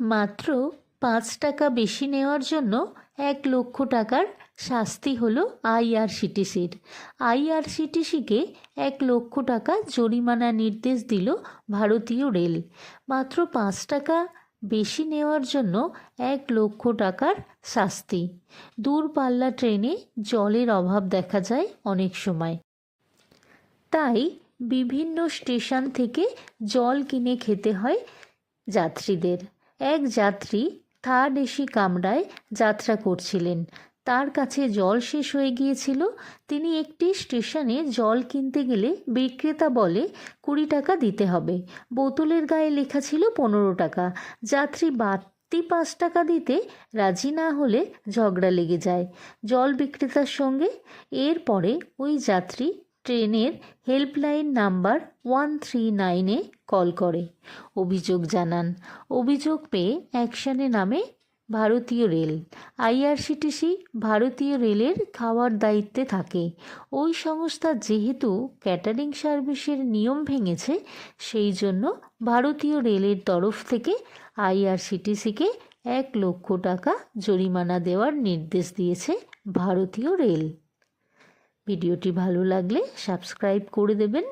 মাত্র পাঁচ টাকা বেশি নেওয়ার জন্য এক লক্ষ টাকার শাস্তি হলো আইআরসিটিসির। আইআরসিটিসিকে এক লক্ষ টাকা জরিমানা নির্দেশ দিল ভারতীয় রেল। মাত্র পাঁচ টাকা বেশি নেওয়ার জন্য এক লক্ষ টাকার শাস্তি। দূরপাল্লা ট্রেনে জলের অভাব দেখা যায় অনেক সময়। তাই বিভিন্ন স্টেশন থেকে জল কিনে খেতে হয় যাত্রীদের। এক যাত্রী থার্ড এসি কামরায় যাত্রা করছিলেন। তার কাছে জল শেষ হয়ে গিয়েছিল। তিনি একটি স্টেশনে জল কিনতে গেলে বিক্রেতা বলে কুড়ি টাকা দিতে হবে। বোতলের গায়ে লেখা ছিল পনেরো টাকা। যাত্রী বাড়তি পাঁচ টাকা দিতে রাজি না হলে ঝগড়া লেগে যায়। জল বিক্রেতার সঙ্গে এরপরে ওই যাত্রী ট্রেনের হেল্পলাইন নাম্বার ওয়ান থ্রি নাইনে কল করে। অভিযোগ জানান। অভিযোগ পেয়ে অ্যাকশানে নামে ভারতীয় রেল। আইআরসিটিসি ভারতীয় রেলের খাওয়ার দায়িত্বে থাকে। ওই সংস্থা যেহেতু ক্যাটারিং সার্ভিসের নিয়ম ভেঙেছে, সেই জন্য ভারতীয় রেলের তরফ থেকে আইআরসিটিসিকে এক লক্ষ টাকা জরিমানা দেওয়ার নির্দেশ দিয়েছে ভারতীয় রেল। ভিডিওটি ভালো লাগলে সাবস্ক্রাইব করে দেবেন।